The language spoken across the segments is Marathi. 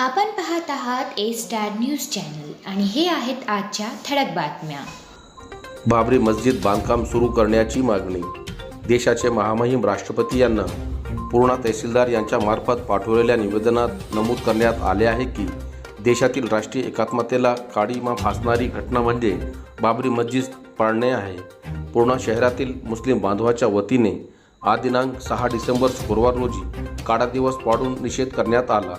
आपण पाहत आहात ए स्टार न्यूज चॅनल आणि हे आहेत आजच्या ठळक बातम्या. बाबरी मस्जिद बांधकाम सुरू करण्याची मागणी. देशाचे महामहिम राष्ट्रपती यांना पूर्णा तहसीलदार यांच्या मार्फत पाठवलेल्या निवेदनात नमूद करण्यात आले आहे की देशातील राष्ट्रीय एकात्मतेला काळीमा फासणारी घटना म्हणजे बाबरी मस्जिद पाडणे आहे. पूर्णा शहरातील मुस्लिम बांधवाच्या वतीने आज दिनांक सहा डिसेंबर शुक्रवार रोजी काळा दिवस पाडून निषेध करण्यात आला.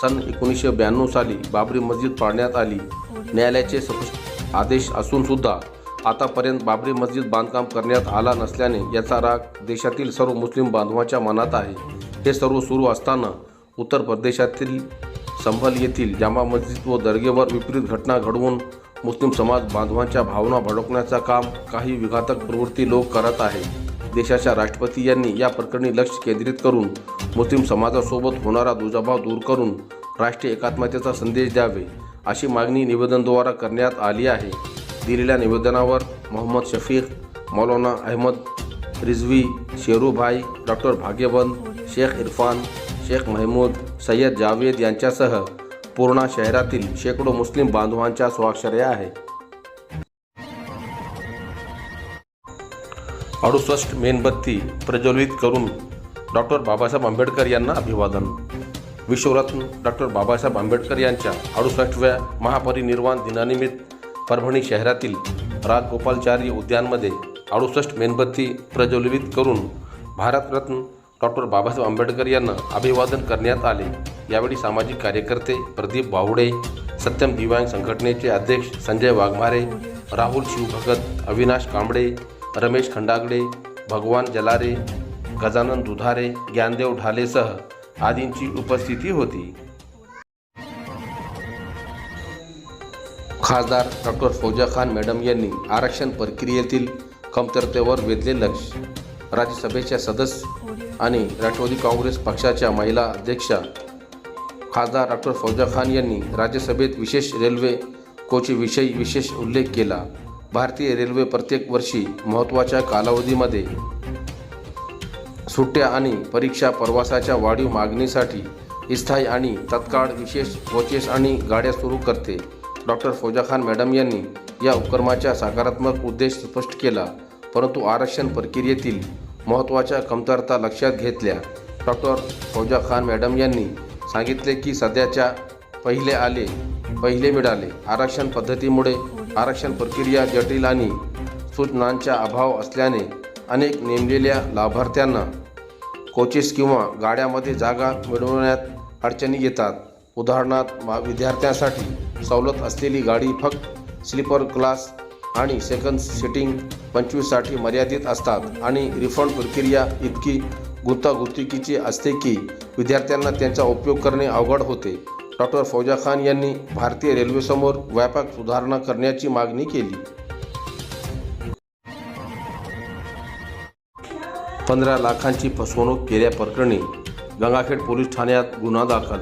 सन एकोणीसशे ब्याण्णव साली बाबरी मस्जिद पाडण्यात आली. न्यायालयाचे सपष्ट आदेश असूनसुद्धा आतापर्यंत बाबरी मस्जिद बांधकाम करण्यात आला नसल्याने याचा राग देशातील सर्व मुस्लिम बांधवांच्या मनात आहे. हे सर्व सुरू असताना उत्तर प्रदेशातील संभल येथील जामा मस्जिद व दर्गेवर विपरीत घटना घडवून मुस्लिम समाज बांधवांच्या भावना भडकण्याचं काम काही विघातक प्रवृत्ती लोक करत आहे देशाच्या राष्ट्रपती यांनी या प्रकरणी लक्ष केंद्रित करून मुस्लिम समाजासोबत होणारा दुजाभाव दूर करून राष्ट्रीय एकात्मतेचा संदेश द्यावे अशी मागणी निवेदनद्वारा करण्यात आली आहे. दिलेल्या निवेदनावर मोहम्मद शफीक मौलाना अहमद रिझवी शेरूभाई डॉक्टर भाग्यवंत शेख इरफान शेख महमूद सय्यद जावेद यांच्यासह पूर्णा शहरातील शेकडो मुस्लिम बांधवांच्या स्वाक्षऱ्या आहेत. अडुसष्ट मेणबत्ती प्रज्वलित करून डॉक्टर बाबासाहेब आंबेडकर यांना अभिवादन. विश्वरत्न डॉक्टर बाबासाहेब आंबेडकर यांच्या अडुसष्टव्या महापरिनिर्वाण दिनानिमित्त परभणी शहरातील राजगोपालचार्य उद्यानमध्ये अडुसष्ट मेणबत्ती प्रज्वलित करून भारतरत्न डॉक्टर बाबासाहेब आंबेडकर यांना अभिवादन करण्यात आले. यावेळी सामाजिक कार्यकर्ते प्रदीप बावडे सत्यम दिव्यांग संघटनेचे अध्यक्ष संजय वाघमारे राहुल शिवभगत अविनाश कांबळे रमेश खंडागडे भगवान जलारे गजानन दुधारे ज्ञानदेव ढालेसह आदींची उपस्थिती होती. खासदार डॉक्टर फौजा खान मॅडम यांनी आरक्षण प्रक्रियेतील कमतरतेवर वेधले लक्ष. राज्यसभेच्या सदस्य आणि राष्ट्रवादी काँग्रेस पक्षाच्या महिला अध्यक्षा खासदार डॉक्टर फौजा खान यांनी राज्यसभेत विशेष रेल्वे कोचीविषयी विशेष उल्लेख केला. भारतीय रेल्वे प्रत्येक वर्षी महत्त्वाच्या कालावधीमध्ये सुट्ट्या आणि परीक्षा प्रवासाच्या वाढीव मागणीसाठी स्थायी आणि तत्काळ विशेष कोचेस आणि गाड्या सुरू करते. डॉक्टर फौजा खान मॅडम यांनी या उपक्रमाचा सकारात्मक उद्देश स्पष्ट केला परंतु आरक्षण प्रक्रियेतील महत्त्वाच्या कमतरता लक्षात घेतल्या. डॉक्टर फौजा खान मॅडम यांनी सांगितले की सध्याच्या पहिले आले पहिले मिळाले. आरक्षण पद्धतीमुळे आरक्षण प्रक्रिया जटिल आणि सूचनांचा अभाव असल्याने अनेक नेमलेल्या लाभार्थ्यांना कोचेस किंवा गाड्यामध्ये जागा मिळवण्यात अडचणी येतात. उदाहरणार्थ मा विद्यार्थ्यांसाठी सवलत असलेली गाडी फक्त स्लीपर क्लास आणि सेकंड सिटिंग पंचवीससाठी मर्यादित असतात आणि रिफंड प्रक्रिया इतकी गुंतागुंतुकीची असते की विद्यार्थ्यांना त्यांचा उपयोग करणे अवघड होते. डॉक्टर फौजा खान यांनी भारतीय रेल्वेसमोर व्यापक सुधारणा करण्याची मागणी केली. पंधरा लाखांची फसवणूक केल्याप्रकरणी गंगाखेड पोलीस ठाण्यात गुन्हा दाखल.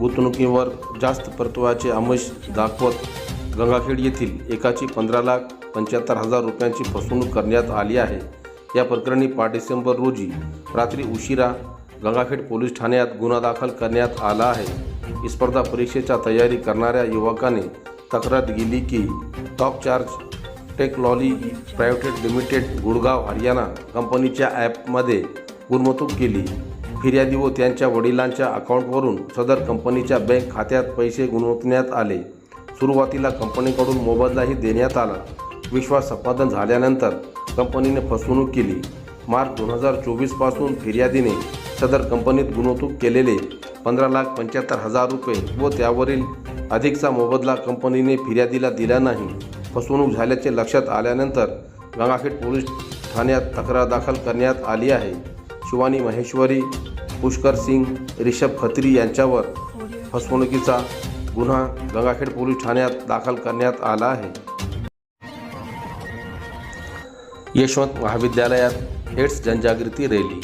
गुंतवणुकीवर जास्त परताव्याचे आमिष दाखवत गंगाखेड येथील एकाची पंधरा लाख पंच्याहत्तर हजार रुपयांची फसवणूक करण्यात आली आहे. या प्रकरणी पाच डिसेंबर रोजी रात्री उशिरा गंगाखेड पोलीस ठाण्यात गुन्हा दाखल करण्यात आला आहे. स्पर्धा परीक्षेच्या तयारी करणाऱ्या युवकाने तक्रार गेली की top charge technology private limited Gurgaon Haryana कंपनीच्या ॲपमध्ये गुंतवणूक केली. फिर्यादी व त्यांच्या वडिलांच्या अकाउंटवरून सदर कंपनीच्या बँक खात्यात पैसे गुंतवण्यात आले. सुरुवातीला कंपनीकडून मोबदलाही देण्यात आला. विश्वास संपादन झाल्यानंतर कंपनीने फसवणूक केली. मार्च दोन हजार चोवीसपासून फिर्यादीने सदर कंपनीत गुंतवणूक केलेले पंधरा लाख पंच्याहत्तर हजार रुपये व त्यावरील अधिकचा मोबदला कंपनीने फिर्यादीला दिला नाही. फसवणूक झाल्याचे लक्षात आल्यानंतर गंगाखेड पोलीस ठाण्यात तक्रार दाखल करण्यात आली आहे. शिवानी महेश्वरी पुष्कर सिंग रिषभ खत्री यांच्यावर फसवणुकीचा गुन्हा गंगाखेड पोलीस ठाण्यात दाखल करण्यात आला आहे. यशवंत महाविद्यालयात एड्स जनजागृती रॅली.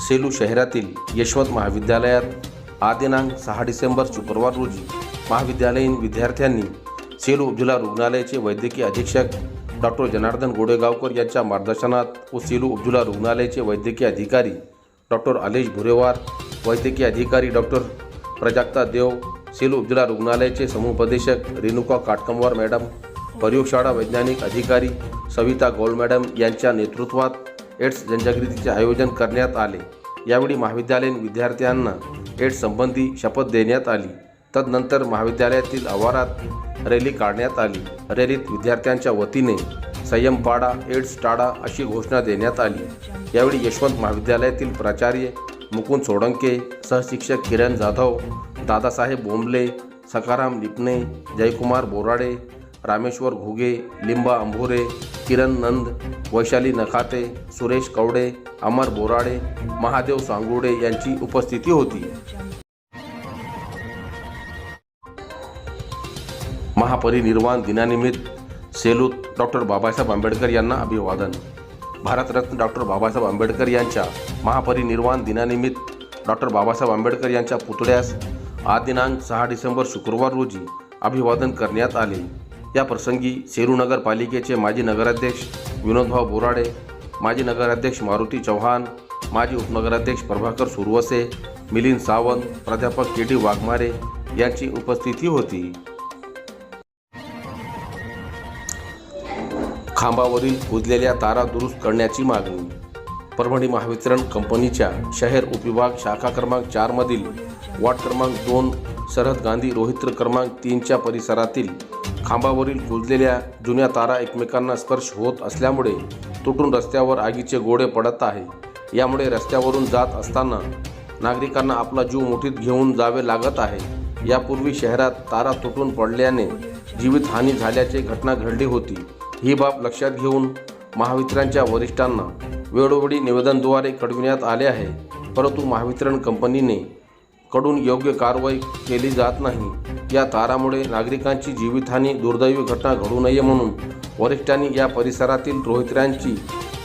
सेलू शहरातील यशवंत महाविद्यालयात आज दिनांक सहा डिसेंबर शुक्रवार रोजी महाविद्यालयीन विद्यार्थ्यांनी सेलू उपजिल्हा रुग्णालयाचे वैद्यकीय अधीक्षक डॉक्टर जनार्दन गोडेगावकर यांच्या मार्गदर्शनात व सेलू उपजिल्हा रुग्णालयाचे वैद्यकीय अधिकारी डॉक्टर आलेश भुरेवार वैद्यकीय अधिकारी डॉक्टर प्रजाक्ता देव सेलू उपजिल्हा रुग्णालयाचे समुपदेशक रेणुका काटकमवार मॅडम प्रयोगशाळा वैज्ञानिक अधिकारी सविता गोल मॅडम यांच्या नेतृत्वात एड्स जनजागृतीचे आयोजन करण्यात आले. यावेळी महाविद्यालयीन विद्यार्थ्यांना एड्स संबंधी शपथ देण्यात आली. तदनंतर महाविद्यालयातील आवारात रॅली काढण्यात आली. रॅलीत विद्यार्थ्यांच्या वतीने संयम पाडा एड्स टाडा अशी घोषणा देण्यात आली. यावेळी यशवंत महाविद्यालयातील प्राचार्य मुकुंद सोडंके सहशिक्षक किरण जाधव दादासाहेब बोंबले सकाराम लिपणे जयकुमार बोराडे रामेश्वर घुगे लिंबा अंभोरे किरण नंद वैशाली नखाते सुरेश कवडे अमर बोराडे महादेव सांगुडे यांची उपस्थिती होती. महापरिनिर्वाण दिनानिमित्त सेलूत डॉक्टर बाबासाहेब आंबेडकर यांना अभिवादन. भारतरत्न डॉक्टर बाबासाहेब आंबेडकर यांच्या महापरिनिर्वाण दिनानिमित्त डॉक्टर बाबासाहेब आंबेडकर यांच्या पुतळ्यास आज दिनांक सहा डिसेंबर शुक्रवार रोजी अभिवादन करण्यात आले. या प्रसंगी सेरू नगरपालिकेचे माजी नगराध्यक्ष विनोदभाऊ बोराडे माजी नगराध्यक्ष मारुती चव्हाण माजी उपनगराध्यक्ष प्रभाकर सुरवसे मिलिंद सावंत प्राध्यापक के डी वाघमारे यांची उपस्थिती होती. खांबावरील कुजलेल्या तारा दुरुस्त करण्याची मागणी. परभणी महावितरण कंपनीच्या शहर उपविभाग शाखा क्रमांक चारमधील वॉर्ड क्रमांक दोन शरद गांधी रोहित्र क्रमांक तीनच्या परिसरातील खांबावरील कुजलेल्या जुन्या तारा एकमेकांना स्पर्श होत असल्यामुळे तुटून रस्त्यावर आगीचे गोडे पडत आहे. यामुळे रस्त्यावरून जात असताना नागरिकांना आपला जीव मुठीत घेऊन जावे लागत आहे. यापूर्वी शहरात तारा तुटून पडल्याने जीवितहानी झाल्याची घटना घडली होती. ही बाब लक्षात घेऊन महावितरणच्या वरिष्ठांना वेळोवेळी निवेदनद्वारे कळविण्यात आले आहे. परंतु महावितरण कंपनीने कडून योग्य कारवाई केली जात नाही. या तारामुळे नागरिकांची जीवितहानी दुर्दैवी घटना घडू नये म्हणून वरिष्ठांनी या परिसरातील रोहित्र्यांची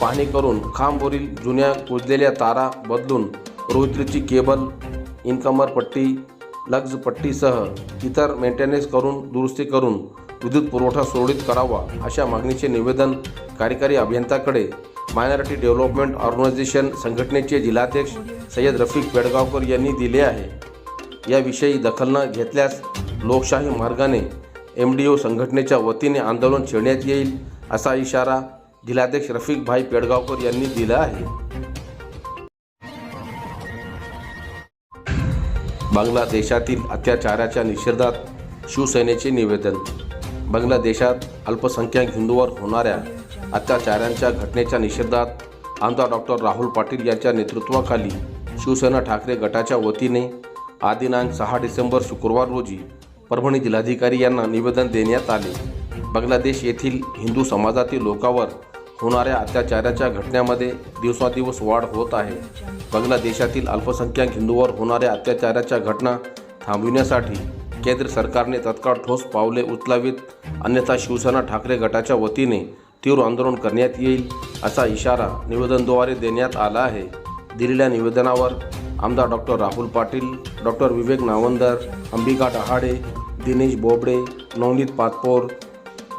पाहणी करून खांबवरील जुन्या कुजलेल्या तारा बदलून रोहित्रीची केबल इनकमर पट्टी लग्ज पट्टीसह इतर मेंटेनन्स करून दुरुस्ती करून विद्युत पुरवठा सुरळीत करावा अशा मागणीचे निवेदन कार्यकारी अभियंत्याकडे मायनॉरिटी डेव्हलपमेंट ऑर्गनायझेशन संघटनेचे जिल्हाध्यक्ष सय्यद रफिक पेडगावकर यांनी दिले आहे. याविषयी दखल न घेतल्यास लोकशाही मार्गाने एम डी ओ संघटनेच्या वतीने आंदोलन छेडण्यात येईल असा इशारा जिल्हाध्यक्ष रफिक भाई पेडगावकर यांनी दिला आहे. बांगलादेशातील अत्याचाराच्या निषेधात शिवसेनेचे निवेदन बांगलादेशात अल्पसंख्याक हिंदूवर होणाऱ्या अत्याचारांच्या घटनेच्या निषेधात आमदार डॉक्टर राहुल पाटील यांच्या नेतृत्वाखाली शिवसेना ठाकरे गटाच्या वतीने आदिनांक सहा डिसेंबर शुक्रवार रोजी परभणी जिल्हाधिकारी यांना निवेदन देण्यात आले. बांगलादेश येथील हिंदू समाजातील लोकांवर होणाऱ्या अत्याचाराच्या घटनेमध्ये दिवसादिवस वाढ होत आहे. बांगलादेशातील अल्पसंख्याक हिंदूवर होणाऱ्या अत्याचाराच्या घटना थांबविण्यासाठी केंद्र सरकारने तत्काळ ठोस पावले उचलावीत. अन्यथा शिवसेना ठाकरे गटाच्या वतीने तीव्र आंदोलन करण्यात येईल असा इशारा निवेदनद्वारे देण्यात आला आहे. दिलेल्या निवेदनावर आमदार डॉक्टर राहुल पाटील डॉक्टर विवेक नावंदर अंबिका डहाडे दिनेश बोबडे नवनीत पातपोर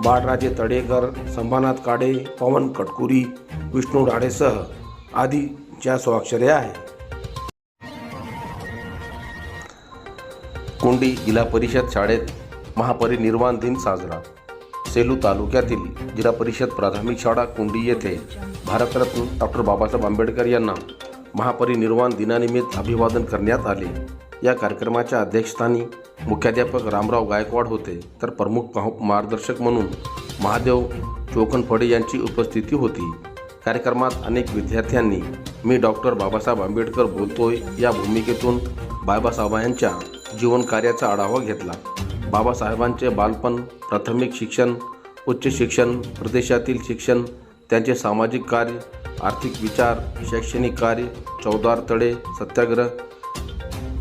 बाळराजे तडेकर संभानाथ काडे पवन कटकुरी विष्णू राडेसह आदीच्या स्वाक्षऱ्या आहे कुंडी जिल्हा परिषद शाळेत महापरिनिर्वाण दिन साजरा. सेलू तालुक्यातील जिल्हा परिषद प्राथमिक शाळा कुंडी येथे भारतरत्न डॉक्टर बाबासाहेब आंबेडकर यांना महापरिनिर्वाण दिनानिमित्त अभिवादन करण्यात आले. या कार्यक्रमाच्या अध्यक्षस्थानी मुख्याध्यापक रामराव गायकवाड होते तर प्रमुख मार्गदर्शक म्हणून महादेव चोकनफडे यांची उपस्थिती होती. कार्यक्रमात अनेक विद्यार्थ्यांनी मी डॉक्टर बाबासाहेब आंबेडकर बोलतोय या भूमिकेतून बाबासाहेबांच्या जीवनकार्याचा आढावा घेतला. बाबासाहेबांचे बालपण प्राथमिक शिक्षण उच्च शिक्षण प्रदेशातील शिक्षण त्यांचे सामाजिक कार्य आर्थिक विचार शैक्षणिक कार्य चौदार तळे सत्याग्रह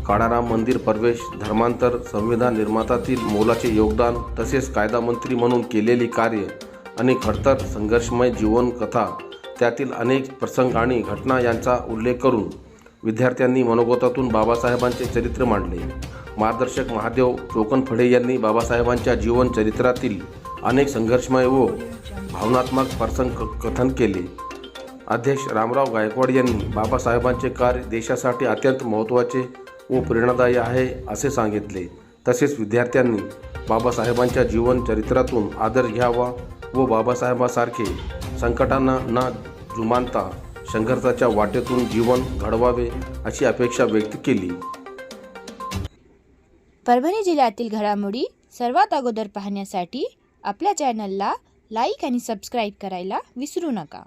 काळाराम मंदिर प्रवेश धर्मांतर संविधान निर्मातातील मोलाचे योगदान तसेच कायदा मंत्री म्हणून केलेली कार्य आणि खडतर संघर्षमय जीवन कथा त्यातील अनेक प्रसंग आणि घटना यांचा उल्लेख करून विद्यार्थ्यांनी मनोगतातून बाबासाहेबांचे चरित्र मांडले. मार्गदर्शक महादेव चोकनफळे यांनी बाबासाहेबांच्या जीवन चरित्रातील अनेक संघर्षमय व भावनात्मक प्रसंग क- कथन केले. अध्यक्ष रामराव गायकवाड यांनी बाबासाहेबांचे कार्य देशासाठी अत्यंत महत्त्वाचे व प्रेरणादायी आहे असे सांगितले. तसेच विद्यार्थ्यांनी बाबासाहेबांच्या जीवन चरित्रातून आदर घ्यावा व बाबासाहेबांसारखे संकटांना न जुमानता संघर्षाच्या वाटेतून जीवन घडवावे अशी अपेक्षा व्यक्त केली. परभणी जिल्ह्यातील घडामोडी सर्वात अगोदर पाहण्यासाठी आपल्या चॅनलला लाईक आणि सबस्क्राईब करायला विसरू नका.